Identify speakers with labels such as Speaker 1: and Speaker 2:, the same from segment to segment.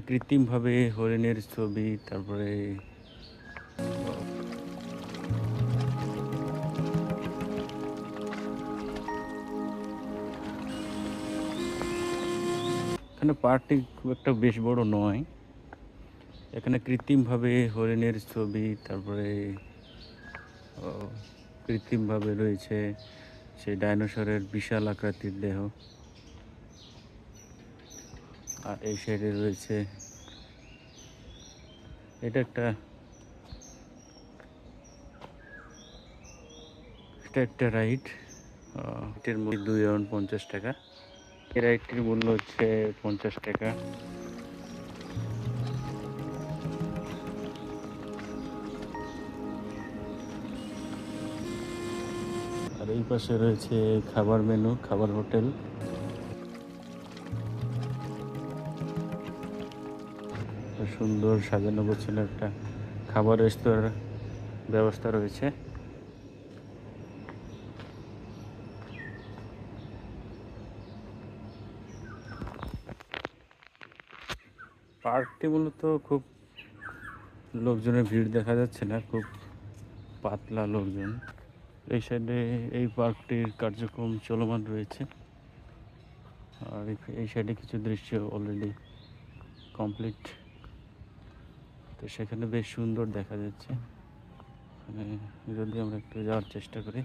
Speaker 1: কৃত্রিমভাবে হরিণের ছবি, তারপরে এখানে পার্কটি খুব একটা বেশ বড় নয়। এখানে কৃত্রিমভাবে হরিণের ছবি, তারপরে কৃত্রিমভাবে রয়েছে সেই ডাইনোসরের বিশাল আকৃতির দেহ। আর এই সাইডে রয়েছে এটা একটা এটা একটা রাইড এটার মূল্য দুই রাউন্ড পঞ্চাশ টাকা। এই রাইডটির মূল্য হচ্ছে পঞ্চাশ টাকা। আর এই পাশে রয়েছে খাবার মেনু, খাবার হোটেল। সুন্দর সাজানো গোছানো একটা খাবার রেস্তোরাঁর ব্যবস্থা রয়েছে। পার্কটি মূলত খুব লোকজনের ভিড় দেখা যাচ্ছে না, খুব পাতলা লোকজন। এই সাইডে এই পার্কটির কার্যক্রম চলমান রয়েছে। আর এই সাইডে কিছু দৃশ্য অলরেডি কমপ্লিট তো সেখানে বেশ সুন্দর দেখা যাচ্ছে। মানে যদি আমরা একটু যাওয়ার চেষ্টা করি।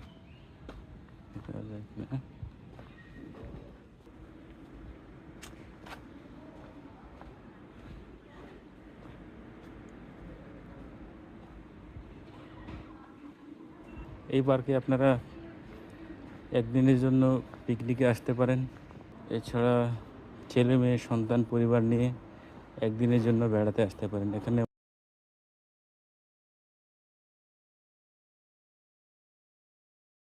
Speaker 1: এই পার্কে আপনারা একদিনের জন্য পিকনিকে আসতে পারেন। এছাড়া ছেলে মেয়ে, সন্তান, পরিবার নিয়ে একদিনের জন্য বেড়াতে আসতে পারেন। এখানে